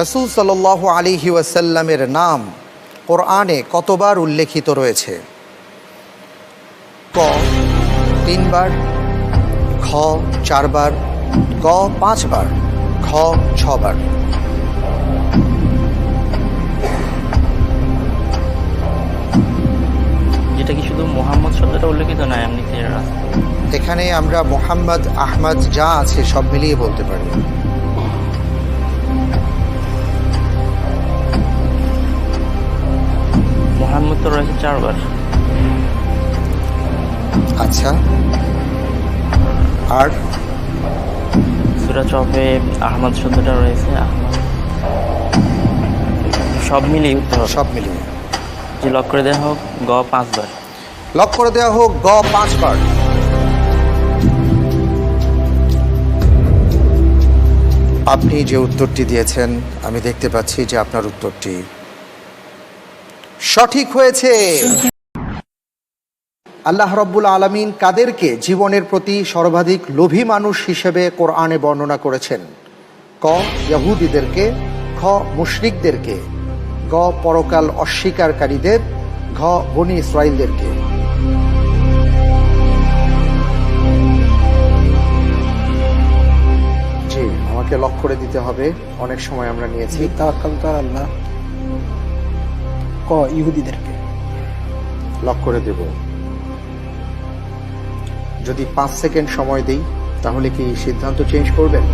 রসুল সাল আলিহি ওয়াসাল্লামের নাম কোরআনে কতবার উল্লেখিত রয়েছে? ক তিনবার খ চারবার গ পাঁচবার খ ছবার। যেটা কি শুধু মোহাম্মদ শব্দটা উল্লেখিত না এমনিতে? এখানে আমরা মোহাম্মদ আহমদ যা আছে সব মিলিয়ে বলতে পারি। তো রয়েছে চারবার। আচ্ছা। আর? সুরা চপে আহমদ শব্দটা রয়েছে আহমদ। সব মিলিয়ে উত্তর হবে। সব মিলিয়ে। যে লক করে দেওয়া হোক গ পাঁচবার। লক করে দেওয়া হোক গ পাঁচবার। আপনি যে উত্তরটি দিয়েছেন আমি দেখতে পাচ্ছি যে আপনার উত্তরটি সঠিক হয়েছে। আল্লাহ রব্বুল আলমিন কাদেরকে জীবনের প্রতি সর্বাধিক লোভী মানুষ হিসেবে কোরআনে বর্ণনা করেছেন। ক, ইহুদিদেরকে, খ, মুশরিকদেরকে, গ, পরকাল অস্বীকারীদের, ঘ, বনি ইসরায়েলদেরকে জি, আমাকে লক করে দিতে হবে। অনেক সময় আমরা নিয়েছি। তাওয়াক্কাল আল্লাহ। ক ইহুদিদেরকে? লক করে দেব। যদি পাঁচ সেকেন্ড সময় দিই তাহলে কি সিদ্ধান্ত চেঞ্জ করবেন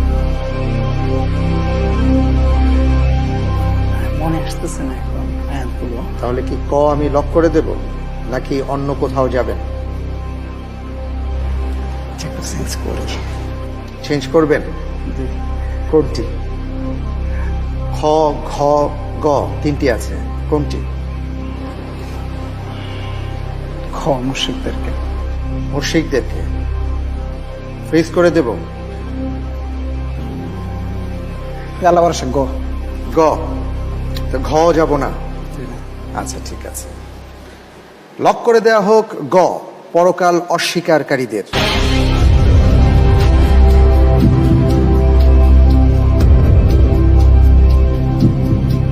মনে আসতেছে না এখন তাহলে কি ক আমি লক করে দেব নাকি অন্য কোথাও যাবেন চেঞ্জ করবেন? কোনটি? খ ঘ গ তিনটি আছে। কোনটি? খ মুশরিকদেরকে মুর্শিকদেরকে ফ্রিজ করে দেব। আল্লাহ ভরসা গ। গ। তো ঘ যাব না। আচ্ছা ঠিক আছে। লক করে দেয়া হোক গ। পরকাল অস্বীকারীদের।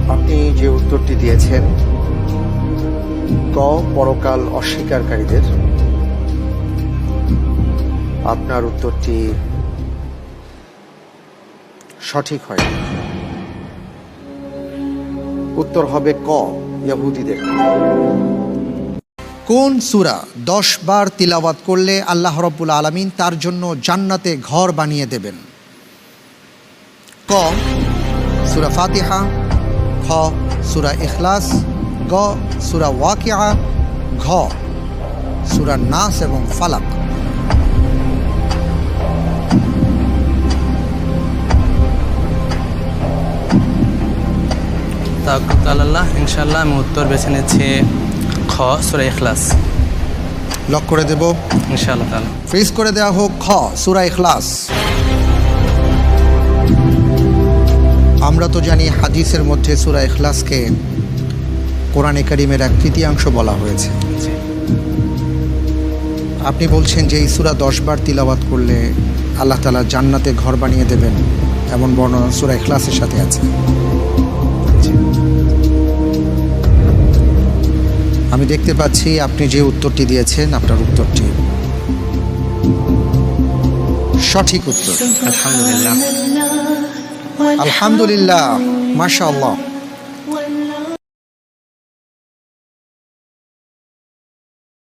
আপনি যে উত্তরটি দিয়েছেন গ পরকাল অস্বীকারীদের? আপনার উত্তরটি সঠিক হয়নি উত্তর হবে ক, ইহুদিদের। কোন সুরা দশ বার তিলাওয়াত করলে আল্লাহ রব্বুল আলমিন তার জন্য জান্নাতে ঘর বানিয়ে দেবেন? ক, সুরা ফাতিহা, খ, সুরা ইখলাস গ সুরা ওয়াকিয়া ঘ সুরা নাস এবং ফালাক। আল্লাহ ইনশাল্লাহ আমি উত্তর বেছে নিচ্ছি খ সুরা ইখলাস। লক করে দেব। ইনশাআল্লাহ তাআলা। ফ্রিজ করে দেওয়া হোক খ সুরা ইখলাস। আমরা তো জানি হাদিসের মধ্যে সুরা ইখলাসকে কোরআনে কারিমের এক তৃতীয়াংশ বলা হয়েছে। আপনি বলছেন যে এই সুরা দশবার তিলাওয়াত করলে আল্লাহ তালা জান্নাতে ঘর বানিয়ে দেবেন এমন বর্ণনা সুরা ইখলাসের সাথে আছে। আমি দেখতে পাচ্ছি আপনি যে উত্তরটি দিয়েছেন আপনার উত্তরটি সঠিক উত্তর। আলহামদুলিল্লাহ আলহামদুলিল্লাহ মাশাআল্লাহ।